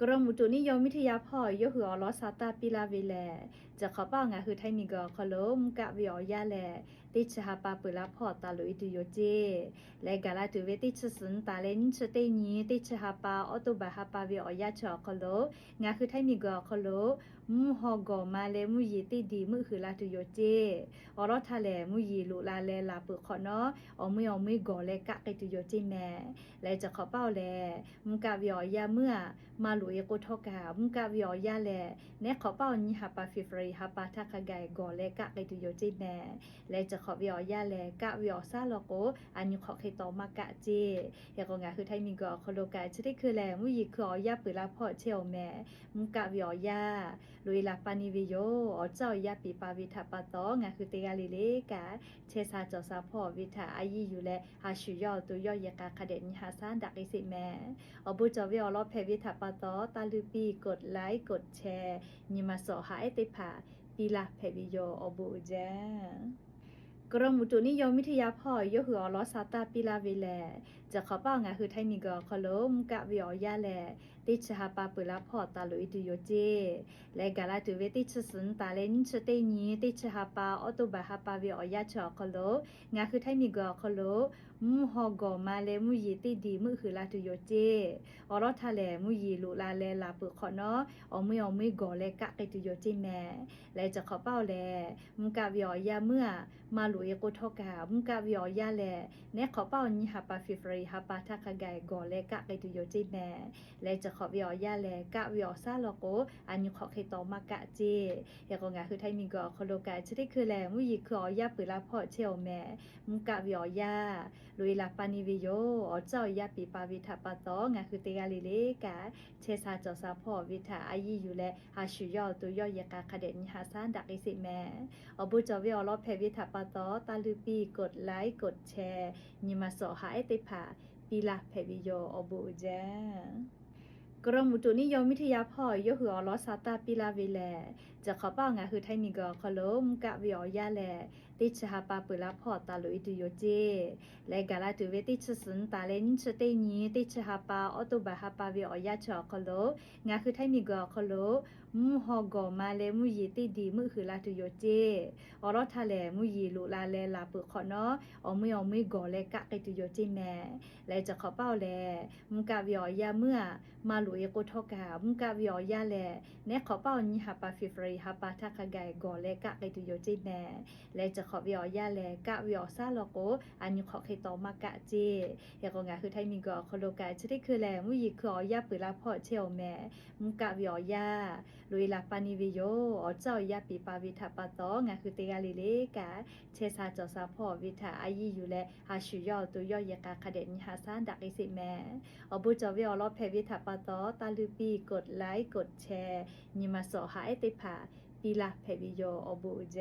กรมอุตุนิยมวิทยาพ่อยหัวลอซาตาปิลาเวแลจะขอป้างาคือไทยมีกอคโลมกะวิอยาแลติชหาปาปุลาพ่อตาลุยตุโยเจและกาลาตุเวติชสุนตาเลนชเตนีติชหาปาออตุบาหาปาวิอยาชอคโลงาคือไทยมีกอคโลมูฮอกอมาเลมูยีติดีมือคือลาตุโยเจอรอทะเลมูยีลุลาเลลาปุขอเนาะอมืออมือกอเลกะไกตุโยเจแม่และจะขอเป้าแลมุกะวิอยาเมื่อมาลุยกุทอกามุกะวิอยาแลเนขอเป้านี้หาปาฟิฟรีหาปาทักไกกอเลกะไกตุโยเจแม่และจะขอวิอยาแลกะวิอซาลโกอันยุขอเคตอมากะเจยากงาคือไทยมีกอคโลกาชได้คือแลมุยีคืออยาปือลาพ่อเชลแม่มุกะวิอยาลุยลาปานิวิโยอเจ้ายาปีปาวิทาปาตองาคือเตกาลิเลกาเชซาจอซาพ่อวิทาอายีอยู่แลหาชุยอตัวยอยากาคเดนหาซานดักอิสิแม่อบุจวิอลอเพวิทาปาตอตาลูปีกดไลค์กดแชร์นิมาสอหาเอติผา ปีลาเพวิโยอบุจากรมอุตุนิยมวิทยาพ่อยกหัวลอซาตาปิลาเวแลจะขอเป้างาคือไทยมีกอคโลมกะวิอยาแล ติชหาปาปุลาพอตาลุยตุโยเจและกาลาตุเวติชสุนตาเลนชเตนีติชหาปาออตุบาหาปาวิอยาชอคโลงาคือไทยมีกอคโลมูฮอกอมาเลมูยีติดีมือคือลาตุโยเจอรอทะเลมูยีลุลาเลลาปุขอเนาะอมืออมือกอเลกะไกตุโยเจแม่และจะขอเป้าแลมุกะวิอยาเมื่อมาลุยกุทอกามุกะวิอยาแลเนขอเป้านี้หาปาฟิฟรีหาปาทักะไกกอเลกะไกตุโยเจแม่และจะขอวิอยาแลกะวิอซาโลโกอันยุขอเคตอมากะเจยากงาคือไทยมีกอคโลกาชได้คือแลมุยีคืออยาปือลาพ่อเชลแม่มุกะวิอยาลุยลาปานิวิโยอเจ้ายาปีปาวิทาปาตองาคือเตกาลิเลกาเชซาจอซาพ่อวิทาอายีอยู่แลหาชุยอตัวยอยากาคเดนหาซานดักอิสิแม่อบุจวิอลอเพวิทาปาตอตาลูปีกดไลค์กดแชร์นิมาสอหาเอติผาปีลาเพวิโยอบุจา กรมอุตุนิยมวิทยาพ่อยกหัวลอซาตาปิลาเวแล จะขอเป้างคือไทยมีกอคโลมกะวิอยาแลติชหาปาปุลาพอตาลุยตุโยเจและกาลาตุเวติชสุนตาเลนชเตนีติชหาปาออตุบาหาปาวิอยาชอคโลงาคือไทยมีกอคโลมูฮอกอมาเลมูยีติดีมือคือลาตุโยเจออรอทะเลมูยีลุลาเลลาปุขอเนาะอมืออมือกอเลกะไกตุโยเจแม่และจะขอเป้าแลมุกะวิอยาเมื่อมาลุยกุทอกามุกะวิอยาแลเนขอเป้านี้หาปาฟิฟรีหาปาทักไกกอเลกะไกตุโยเจแม่และจะขอวิอยาแลกะวิอซาโลโกอันยุขอเคตอมากะเจยากงาคือไทยมีกอคโลกาชได้คือแลมุยีคืออยาปือลาพ่อเชลแม่มุกะวิอยาลุยลาปานิวิโยอเจ้ายาปีปาวิทาปาตองาคือเตกาลิเลกาเชซาจอซาพ่อวิทาอายีอยู่แลหาชุยอตัวยอยากาคเดนหาซานดักอิสิแม่อบุจวิอลอเพวิทาปาตอตาลูปีกดไลค์กดแชร์นิมาสอหาเอติผาปีลาเพวิโยอบูเจ